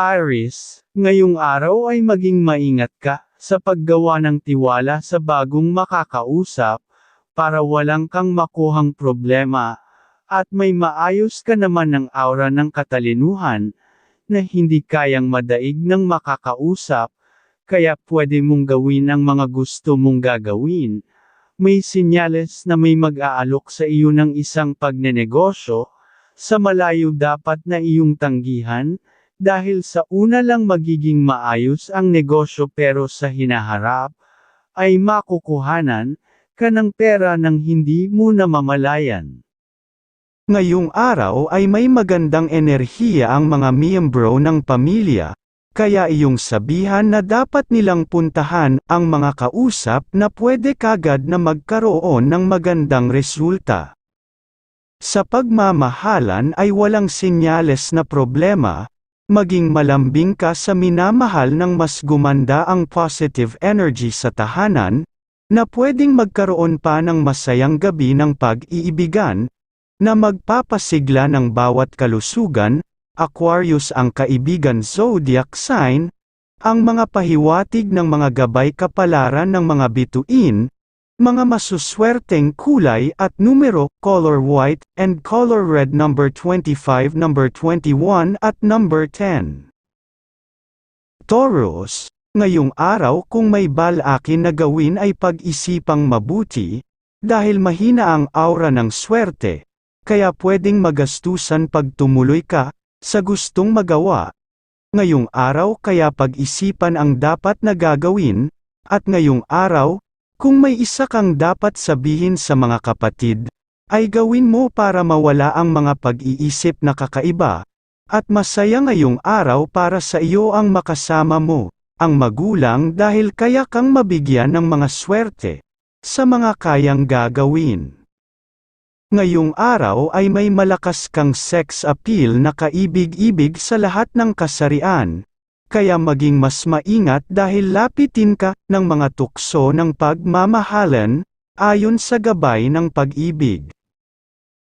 Aris, ngayong araw ay maging maingat ka sa paggawa ng tiwala sa bagong makakausap, para walang kang makuhang problema, at may maayos ka naman ng aura ng katalinuhan, na hindi kayang madaig ng makakausap, kaya pwede mong gawin ang mga gusto mong gagawin. May sinyales na may mag-aalok sa iyo ng isang pagnenegosyo, sa malayo dapat na iyong tanggihan, dahil sa una lang magiging maayos ang negosyo pero sa hinaharap, ay makukuhanan, ka ng pera ng hindi mo namamalayan. Ngayong araw ay may magandang enerhiya ang mga miyembro ng pamilya, kaya iyong sabihan na dapat nilang puntahan ang mga kausap na pwede kagad na magkaroon ng magandang resulta. Sa pagmamahalan ay walang senyales na problema, maging malambing ka sa minamahal ng mas gumanda ang positive energy sa tahanan, na pwedeng magkaroon pa ng masayang gabi ng pag-iibigan, na magpapasigla ng bawat kalusugan, Aquarius ang kaibigan zodiac sign, ang mga pahiwatig ng mga gabay kapalaran ng mga bituin, mga masuswerteng kulay at numero, color white, and color red number 25 number 21 at number 10. Taurus, ngayong araw kung may balakin na gawin ay pag-isipang mabuti, dahil mahina ang aura ng swerte, kaya pwedeng magastusan pag tumuloy ka, sa gustong magawa. Ngayong araw kaya pag-isipan ang dapat na gagawin, at ngayong araw, kung may isa kang dapat sabihin sa mga kapatid, ay gawin mo para mawala ang mga pag-iisip na kakaiba, at masaya ngayong araw para sa iyo ang makasama mo, ang magulang dahil kaya kang mabigyan ng mga swerte, sa mga kayang gagawin. Ngayong araw ay may malakas kang sex appeal na kaibig-ibig sa lahat ng kasarian, kaya maging mas maingat dahil lapitin ka ng mga tukso ng pagmamahalan, ayon sa gabay ng pag-ibig.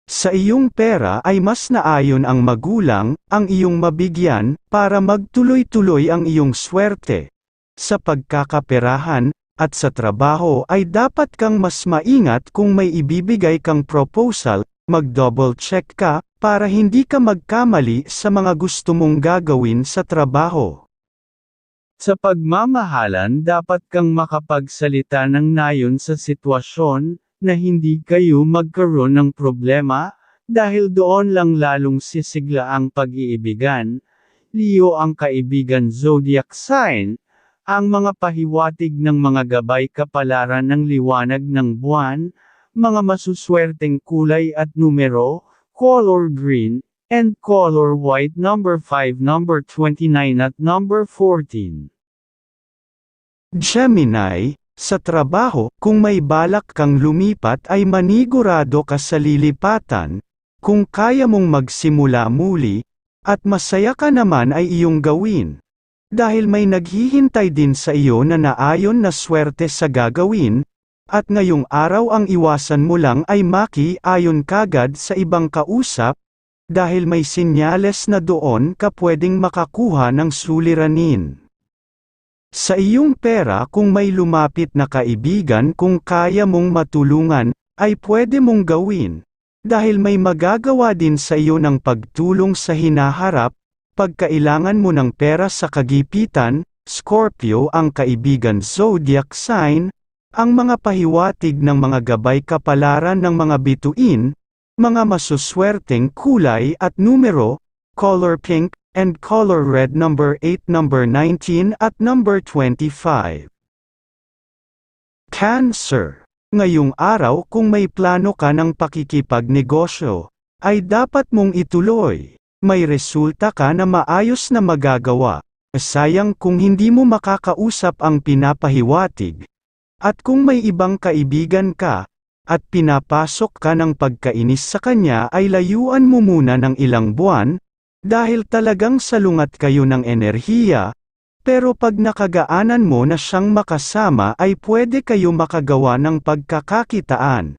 Sa iyong pera ay mas naayon ang magulang, ang iyong mabigyan, para magtuloy-tuloy ang iyong swerte. Sa pagkakaperahan, at sa trabaho ay dapat kang mas maingat kung may ibibigay kang proposal, mag-double check ka, para hindi ka magkamali sa mga gusto mong gagawin sa trabaho. Sa pagmamahalan dapat kang makapagsalita ng nayon sa sitwasyon, na hindi kayo magkaroon ng problema, dahil doon lang lalong sisigla ang pag-iibigan. Leo ang kaibigan zodiac sign, ang mga pahiwatig ng mga gabay kapalaran ng liwanag ng buwan, mga masuswerteng kulay at numero, color green, and color white number 5 number 29 at number 14. Gemini, sa trabaho, kung may balak kang lumipat ay manigurado ka sa lilipatan, kung kaya mong magsimula muli, at masaya ka naman ay iyong gawin. Dahil may naghihintay din sa iyo na naayon na swerte sa gagawin, at ngayong araw ang iwasan mo lang ay maki ayon kagad sa ibang kausap, dahil may sinyales na doon ka pwedeng makakuha ng suliranin. Sa iyong pera kung may lumapit na kaibigan kung kaya mong matulungan, ay pwede mong gawin. Dahil may magagawa din sa iyo ng pagtulong sa hinaharap, pagkailangan mo ng pera sa kagipitan, Scorpio ang kaibigan zodiac sign, ang mga pahiwatig ng mga gabay kapalaran ng mga bituin, mga masuswerteng kulay at numero, color pink, and color red number 8 number 19 at number 25. Cancer. Ngayong araw kung may plano ka ng pakikipagnegosyo, ay dapat mong ituloy. May resulta ka na maayos na magagawa. Sayang kung hindi mo makakausap ang pinapahiwatig. At kung may ibang kaibigan ka, at pinapasok ka ng pagkainis sa kanya ay layuan mo muna ng ilang buwan, dahil talagang salungat kayo ng enerhiya, pero pag nakagaanan mo na siyang makasama ay pwede kayo makagawa ng pagkakakitaan,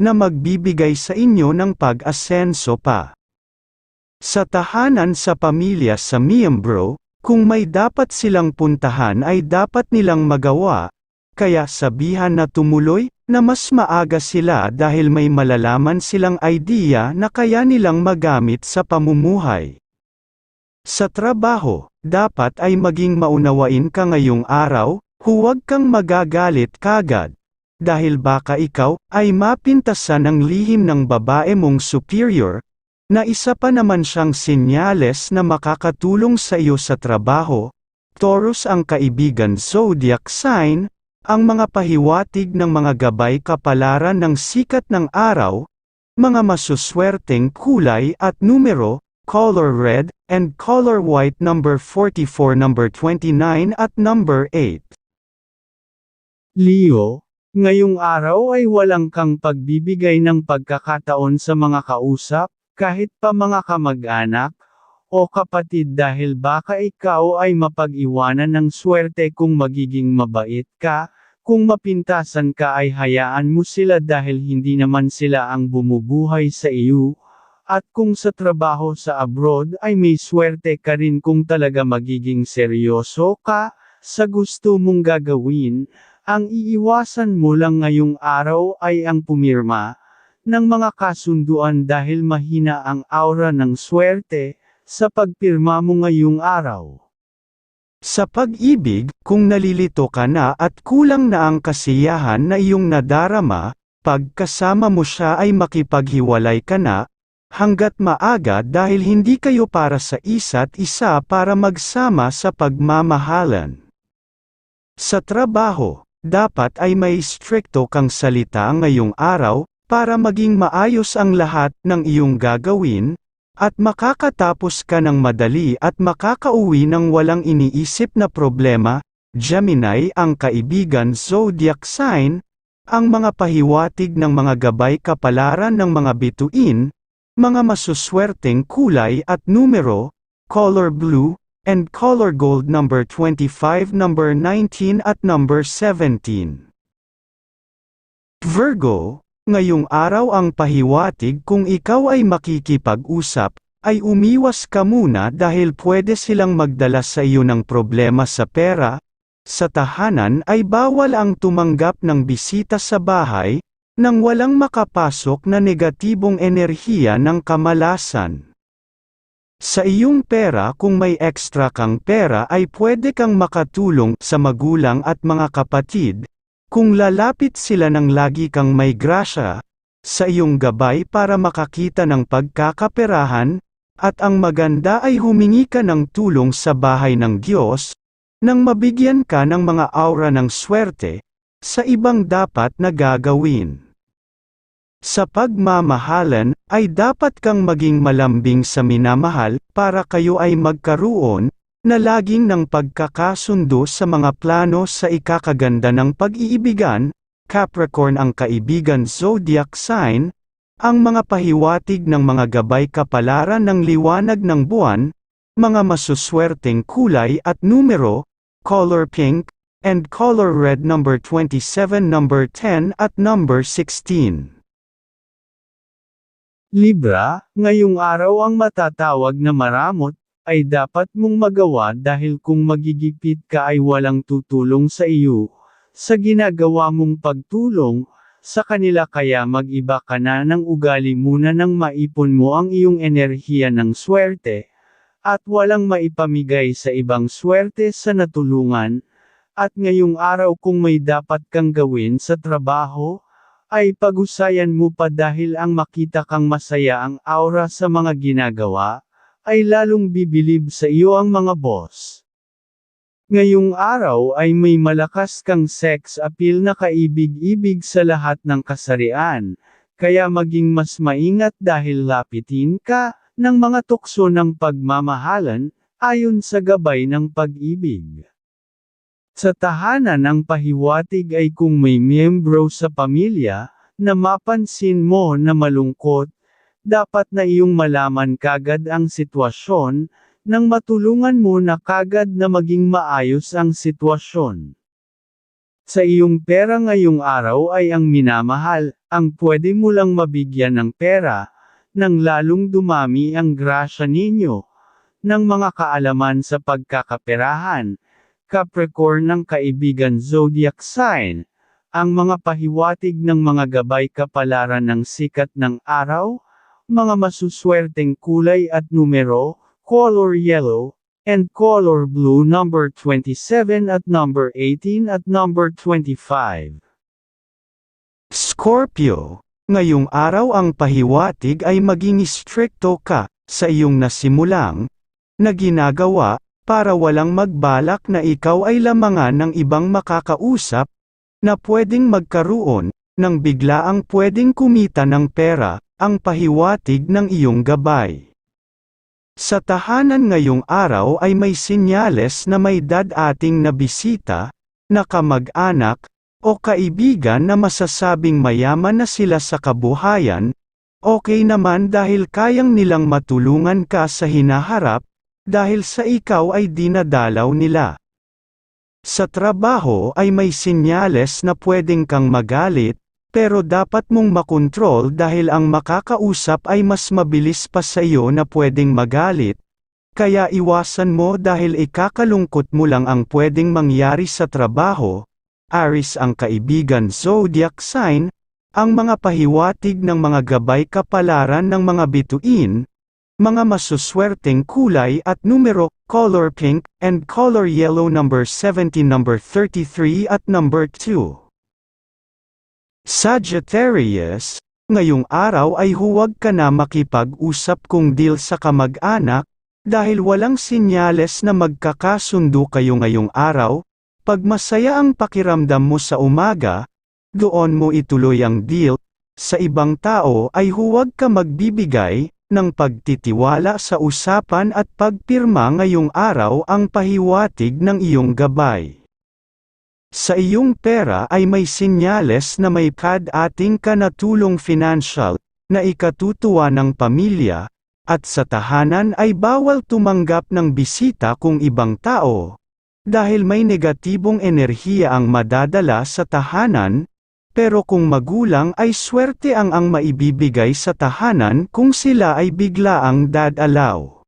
na magbibigay sa inyo ng pag-asenso pa. Sa tahanan sa pamilya sa miyembro, Kung may dapat silang puntahan ay dapat nilang magawa, kaya sabihan na tumuloy, na mas maaga sila dahil may malalaman silang idea na kaya nilang magamit sa pamumuhay. Sa trabaho, dapat ay maging maunawain ka ngayong araw, huwag kang magagalit kagad. Dahil baka ikaw, ay mapintasan ng lihim ng babae mong superior, na isa pa naman siyang senyales na makakatulong sa iyo sa trabaho. Taurus ang kaibigan zodiac sign, ang mga pahiwatig ng mga gabay kapalaran ng sikat ng araw, mga masuswerteng kulay at numero, color red, and color white number 44 number 29 at number 8. Leo, ngayong araw ay walang kang pagbibigay ng pagkakataon sa mga kausap, kahit pa mga kamag-anak, o kapatid dahil baka ikaw ay mapag-iwanan ng swerte kung magiging mabait ka, kung mapintasan ka ay hayaan mo sila dahil hindi naman sila ang bumubuhay sa iyo, at kung sa trabaho sa abroad ay may swerte ka rin kung talaga magiging seryoso ka, sa gusto mong gagawin, ang iiwasan mo lang ngayong araw ay ang pumirma, ng mga kasunduan dahil mahina ang aura ng swerte, sa pagpirma mo ngayong araw. Sa pag-ibig, kung nalilito ka na at kulang na ang kasiyahan na iyong nadarama, pagkasama mo siya ay makipaghiwalay ka na, hanggat maaga dahil hindi kayo para sa isa't isa para magsama sa pagmamahalan. Sa trabaho, dapat ay may strikto kang salita ngayong araw, para maging maayos ang lahat ng iyong gagawin, at makakatapos ka ng madali at makakauwi ng walang iniisip na problema, Gemini ang kaibigan zodiac sign, ang mga pahiwatig ng mga gabay kapalaran ng mga bituin, mga masuswerteng kulay at numero, color blue, and color gold number 25 number 19 at number 17. Virgo, ngayong araw ang pahiwatig kung ikaw ay makikipag-usap, ay umiwas ka muna dahil pwede silang magdala sa iyo ng problema sa pera, sa tahanan ay bawal ang tumanggap ng bisita sa bahay, nang walang makapasok na negatibong enerhiya ng kamalasan. Sa iyong pera kung may ekstra kang pera ay pwede kang makatulong sa magulang at mga kapatid, kung lalapit sila ng lagi kang may grasya, sa iyong gabay para makakita ng pagkakaperahan, at ang maganda ay humingi ka ng tulong sa bahay ng Diyos, nang mabigyan ka ng mga aura ng swerte, sa ibang dapat na gagawin. Sa pagmamahalan, ay dapat kang maging malambing sa minamahal, para kayo ay magkaroon, na laging ng pagkakasundo sa mga plano sa ikakaganda ng pag-iibigan, Capricorn ang kaibigan zodiac sign, ang mga pahiwatig ng mga gabay kapalaran ng liwanag ng buwan, mga masuswerteng kulay at numero, color pink, and color red number 27 number 10 at number 16. Libra, ngayong araw ang matatawag na maramot, ay dapat mong magawa dahil kung magigipit ka ay walang tutulong sa iyo, sa ginagawa mong pagtulong, sa kanila kaya mag-iba ka na ng ugali muna nang maipon mo ang iyong enerhiya ng swerte, at walang maipamigay sa ibang swerte sa natulungan, at ngayong araw kung may dapat kang gawin sa trabaho, ay pagusayan mo pa dahil ang makita kang masaya ang aura sa mga ginagawa, ay lalong bibilib sa iyo ang mga boss. Ngayong araw ay may malakas kang sex appeal na kaibig-ibig sa lahat ng kasarian, kaya maging mas maingat dahil lapitin ka, ng mga tukso ng pagmamahalan, ayon sa gabay ng pag-ibig. Sa tahanan ang pahiwatig ay kung may miyembro sa pamilya, na mapansin mo na malungkot, dapat na iyong malaman kagad ang sitwasyon, nang matulungan mo na kagad na maging maayos ang sitwasyon. Sa iyong pera ngayong araw ay ang minamahal, ang pwede mo lang mabigyan ng pera, nang lalong dumami ang grasya ninyo, ng mga kaalaman sa pagkakaperahan. Capricorn ng kaibigan zodiac sign, ang mga pahiwatig ng mga gabay kapalaran ng sikat ng araw, mga masuswerteng kulay at numero, color yellow, and color blue number 27 at number 18 at number 25. Scorpio, ngayong araw ang pahiwatig ay maging stricto ka sa iyong nasimulang na ginagawa para walang magbalak na ikaw ay lamangan ng ibang makakausap na pwedeng magkaroon ng biglaang pwedeng kumita ng pera ang pahiwatig ng iyong gabay. Sa tahanan ngayong araw ay may sinyales na may dadating na bisita, na kamag-anak, o kaibigan na masasabing mayaman na sila sa kabuhayan, okay naman dahil kayang nilang matulungan ka sa hinaharap, dahil sa ikaw ay dinadalaw nila. Sa trabaho ay may sinyales na pwedeng kang magalit, pero dapat mong makontrol dahil ang makakausap ay mas mabilis pa sa iyo na pwedeng magalit, kaya iwasan mo dahil ikakalungkot mo lang ang pwedeng mangyari sa trabaho, Aris ang kaibigan zodiac sign, ang mga pahiwatig ng mga gabay kapalaran ng mga bituin, mga masuswerteng kulay at numero, color pink, and color yellow number 17 number 33 at number 2. Sagittarius, ngayong araw ay huwag ka na makipag-usap kung deal sa kamag-anak, dahil walang sinyales na magkakasundo kayo ngayong araw, pag masaya ang pakiramdam mo sa umaga, doon mo ituloy ang deal, sa ibang tao ay huwag ka magbibigay, ng pagtitiwala sa usapan at pagpirma ngayong araw ang pahiwatig ng iyong gabay. Sa iyong pera ay may sinyales na may kad ating ka na tulong financial, na ikatutuwa ng pamilya, at sa tahanan ay bawal tumanggap ng bisita kung ibang tao, dahil may negatibong enerhiya ang madadala sa tahanan, pero kung magulang ay swerte ang ang maibibigay sa tahanan kung sila ay biglaang dadalaw.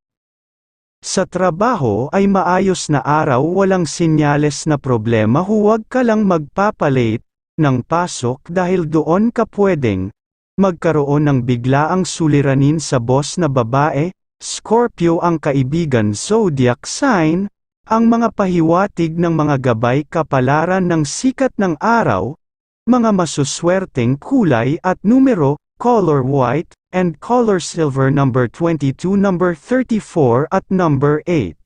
Sa trabaho ay maayos na araw walang sinyales na problema. Huwag ka lang magpapalate ng pasok dahil doon ka pwedeng magkaroon ng biglaang suliranin sa boss na babae, Scorpio ang kaibigan zodiac sign, ang mga pahiwatig ng mga gabay kapalaran ng sikat ng araw, mga masuswerteng kulay at numero, color white, and color silver number 22 number 34 at number 8.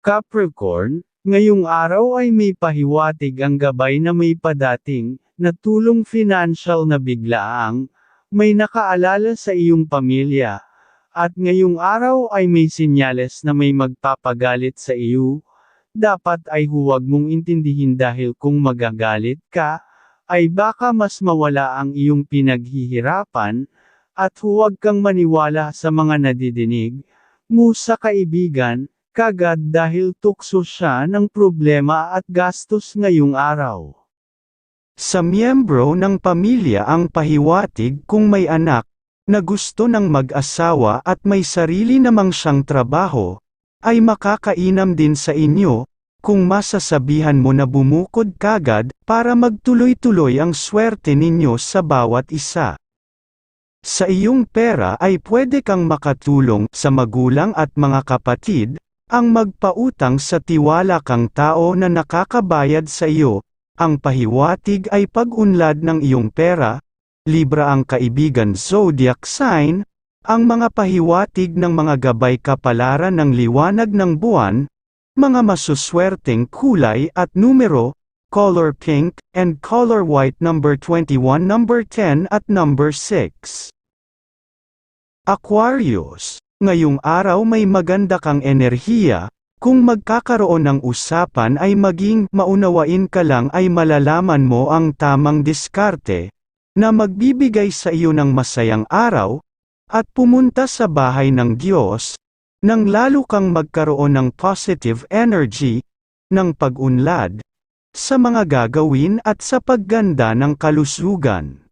Capricorn, ngayong araw ay may pahiwatig ang gabay na may padating, na tulong financial na biglaang, may nakaalala sa iyong pamilya, at ngayong araw ay may sinyales na may magpapagalit sa iyo, dapat ay huwag mong intindihin dahil kung magagalit ka, ay baka mas mawala ang iyong pinaghihirapan, at huwag kang maniwala sa mga nadidinig, mo sa kaibigan, kagad dahil tukso siya ng problema at gastos ngayong araw. Sa miyembro ng pamilya ang pahiwatig kung may anak, na gusto ng mag-asawa at may sarili namang siyang trabaho, ay makakainam din sa inyo, kung masasabihan mo na bumukod kagad, para magtuloy-tuloy ang swerte ninyo sa bawat isa. Sa iyong pera ay pwede kang makatulong sa magulang at mga kapatid, ang magpautang sa tiwala kang tao na nakakabayad sa iyo, ang pahiwatig ay pag-unlad ng iyong pera, Libra ang kaibigan zodiac sign, ang mga pahiwatig ng mga gabay kapalaran ng liwanag ng buwan, mga masuswerteng kulay at numero, color pink, and color white number 21 number 10 at number 6. Aquarius, ngayong araw may maganda kang enerhiya, kung magkakaroon ng usapan ay maging maunawain ka lang ay malalaman mo ang tamang diskarte, na magbibigay sa iyo ng masayang araw, at pumunta sa bahay ng Diyos, nang lalo kang magkaroon ng positive energy, ng pag-unlad, sa mga gagawin at sa pagganda ng kalusugan.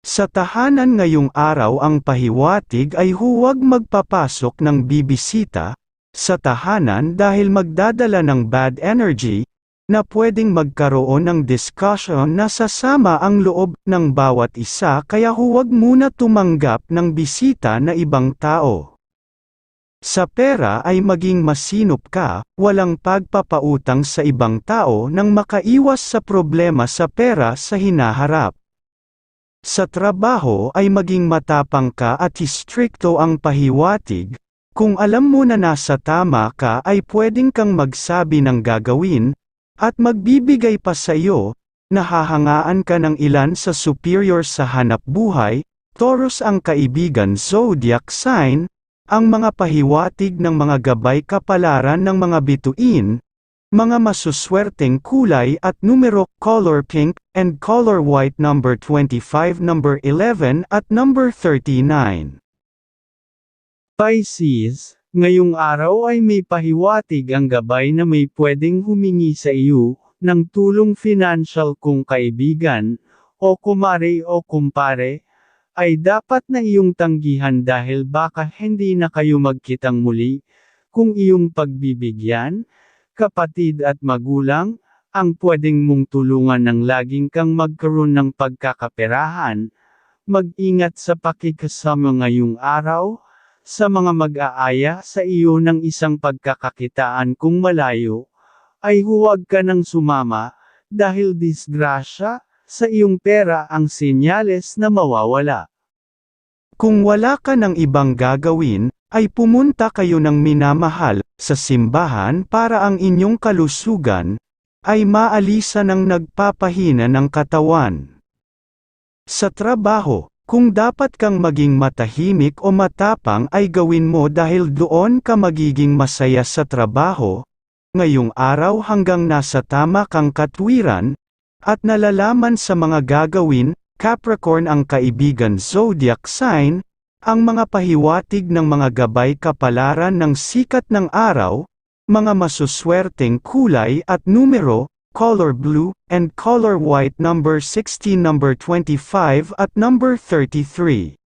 Sa tahanan ngayong araw ang pahiwatig ay huwag magpapasok ng bibisita, sa tahanan dahil magdadala ng bad energy, na pwedeng magkaroon ng discussion na sasama ang loob ng bawat isa kaya huwag muna tumanggap ng bisita na ibang tao. Sa pera ay maging masinop ka, walang pagpapautang sa ibang tao nang makaiwas sa problema sa pera sa hinaharap. Sa trabaho ay maging matapang ka at istrikto ang pahiwatig, kung alam mo na nasa tama ka ay pwedeng kang magsabi ng gagawin, at magbibigay pa sa iyo, nahahangaan ka ng ilan sa superior sa hanap buhay, Taurus ang kaibigan zodiac sign, ang mga pahiwatig ng mga gabay kapalaran ng mga bituin, mga masuswerteng kulay at numero color pink and color white number 25 number 11 at number 39. Pisces, ngayong araw ay may pahiwatig ang gabay na may pwedeng humingi sa iyo, ng tulong financial kung kaibigan, o kumare o kumpare, ay dapat na iyong tanggihan dahil baka hindi na kayo magkitang muli, kung iyong pagbibigyan, kapatid at magulang, ang pwedeng mong tulungan ng laging kang magkaroon ng pagkakaperahan, mag-ingat sa pakikasama ngayong araw, sa mga mag-aaya sa iyo ng isang pagkakakitaan kung malayo, ay huwag ka nang sumama, dahil disgrasya, sa iyong pera ang senyales na mawawala. Kung wala ka ng ibang gagawin, ay pumunta kayo ng minamahal sa simbahan para ang inyong kalusugan ay maalisa ng nagpapahina ng katawan. Sa trabaho, kung dapat kang maging matahimik o matapang ay gawin mo dahil doon ka magiging masaya sa trabaho, ngayong araw hanggang nasa tama kang katwiran, at nalalaman sa mga gagawin, Capricorn ang kaibigan zodiac sign, ang mga pahiwatig ng mga gabay kapalaran ng sikat ng araw, mga masuswerteng kulay at numero, color blue, and color white number 16 number 25 at number 33.